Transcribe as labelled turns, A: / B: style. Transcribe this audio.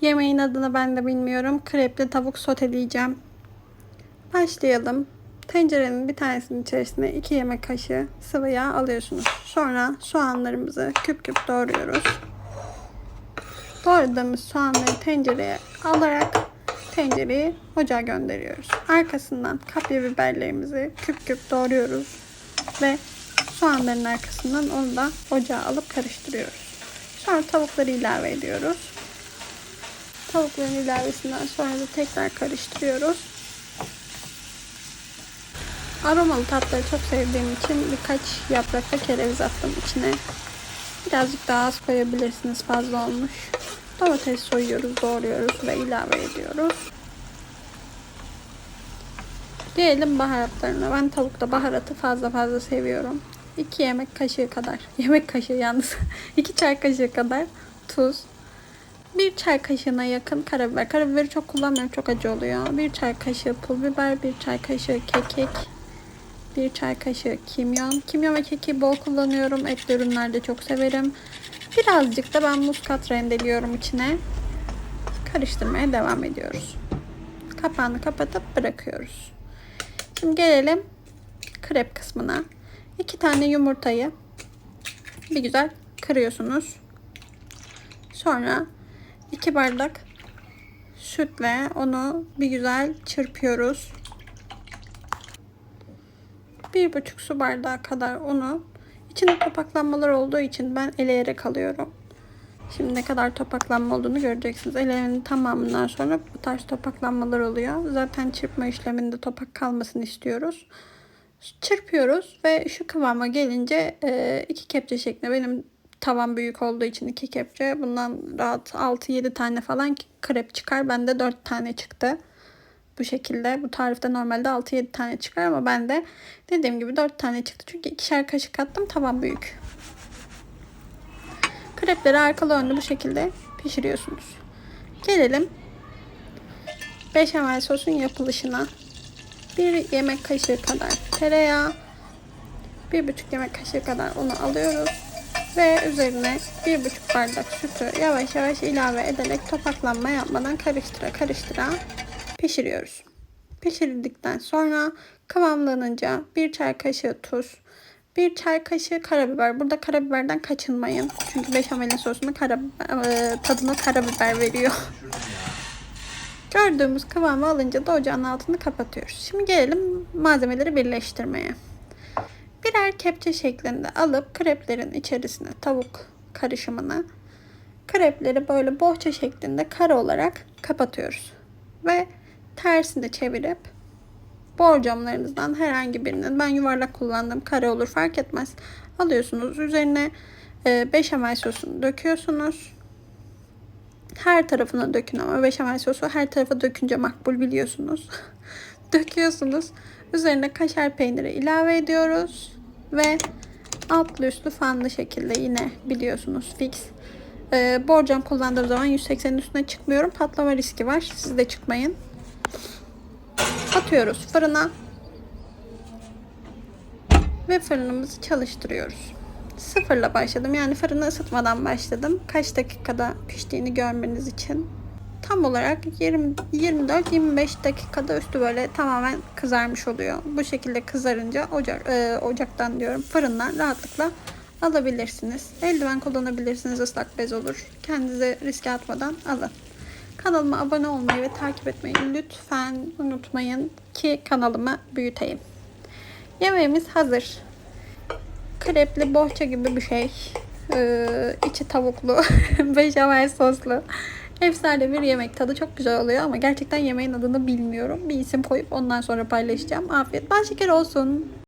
A: Yemeğin adını ben de bilmiyorum. Krepli tavuk soteleyeceğim. Başlayalım. Tencerenin bir tanesinin içerisine 2 yemek kaşığı sıvı yağ alıyorsunuz. Sonra soğanlarımızı küp küp doğruyoruz. Doğradığımız soğanları tencereye alarak tencereyi ocağa gönderiyoruz. Arkasından kapya biberlerimizi küp küp doğruyoruz ve soğanların arkasından onu da ocağa alıp karıştırıyoruz. Sonra tavukları ilave ediyoruz. Tavukların ilavesinden sonra da tekrar karıştırıyoruz. Aromalı tatları çok sevdiğim için birkaç yaprak da kereviz attım içine. Birazcık daha az koyabilirsiniz fazla olmuş. Domates soyuyoruz, doğruyoruz ve ilave ediyoruz. Diyelim baharatlarına. Ben tavukta baharatı fazla fazla seviyorum. 2 yemek kaşığı kadar. Yemek kaşığı yalnız. 2 çay kaşığı kadar tuz. 1 çay kaşığına yakın karabiber. Karabiberi çok kullanmıyorum. Çok acı oluyor. 1 çay kaşığı pul biber. 1 çay kaşığı kekik. 1 çay kaşığı kimyon. Kimyon ve kekiği bol kullanıyorum. Etli ürünlerde çok severim. Birazcık da ben muskat rendeliyorum içine. Karıştırmaya devam ediyoruz. Kapağını kapatıp bırakıyoruz. Şimdi gelelim krep kısmına. İki tane yumurtayı bir güzel kırıyorsunuz. Sonra iki bardak sütle onu bir güzel çırpıyoruz. Bir buçuk su bardağı kadar unu içinde topaklanmalar olduğu için ben eleyerek alıyorum. Şimdi ne kadar topaklanma olduğunu göreceksiniz. Elemenin tamamından sonra bu tarz topaklanmalar oluyor. Zaten çırpma işleminde topak kalmasını istiyoruz. Çırpıyoruz ve şu kıvama gelince iki kepçe şeklinde benim tavan büyük olduğu için iki kepçe bundan rahat 6-7 tane falan krep çıkar. Bende 4 tane çıktı. Bu şekilde bu tarifte normalde 6-7 tane çıkar ama bende dediğim gibi 4 tane çıktı. Çünkü ikişer kaşık attım tavan büyük. Krepleri arkalı önlü bu şekilde pişiriyorsunuz. Gelelim beşamel sosun yapılışına. Bir yemek kaşığı kadar tereyağı, bir buçuk yemek kaşığı kadar unu alıyoruz ve üzerine bir buçuk bardak sütü yavaş yavaş ilave ederek topaklanma yapmadan karıştıra karıştıra pişiriyoruz. Pişirdikten sonra kıvamlanınca bir çay kaşığı tuz, bir çay kaşığı karabiber. Burada karabiberden kaçınmayın. Çünkü beşamelin sosunu karabiber, e, tadına karabiber veriyor. Gördüğümüz kıvamı alınca da ocağın altını kapatıyoruz. Şimdi gelelim malzemeleri birleştirmeye. Birer kepçe şeklinde alıp kreplerin içerisine tavuk karışımını krepleri böyle bohça şeklinde kare olarak kapatıyoruz. Ve tersini çevirip borcamlarınızdan herhangi birinin ben yuvarlak kullandım kare olur fark etmez alıyorsunuz. Üzerine e, beşamel sosunu döküyorsunuz. Her tarafına dökün ama beşamel sosu her tarafa dökünce makbul biliyorsunuz. Döküyorsunuz. Üzerine kaşar peyniri ilave ediyoruz ve altlı üstlü fanlı şekilde yine biliyorsunuz fix e, borcam kullandığım zaman 180'in üstüne çıkmıyorum patlama riski var siz de çıkmayın atıyoruz fırına ve fırınımızı çalıştırıyoruz. Sıfırla başladım. Yani fırını ısıtmadan başladım. Kaç dakikada piştiğini görmeniz için. Tam olarak 24-25 dakikada üstü böyle tamamen kızarmış oluyor. Bu şekilde kızarınca ocak, e, ocaktan diyorum fırından rahatlıkla alabilirsiniz. Eldiven kullanabilirsiniz. ıslak bez olur. Kendinize riske atmadan alın. Kanalıma abone olmayı ve takip etmeyi lütfen unutmayın ki kanalımı büyüteyim. Yemeğimiz hazır. Krepli bohça gibi bir şey. Ee, içi tavuklu, beşamel soslu. Efsane bir yemek. Tadı çok güzel oluyor ama gerçekten yemeğin adını bilmiyorum. Bir isim koyup ondan sonra paylaşacağım. Afiyet bal şeker olsun.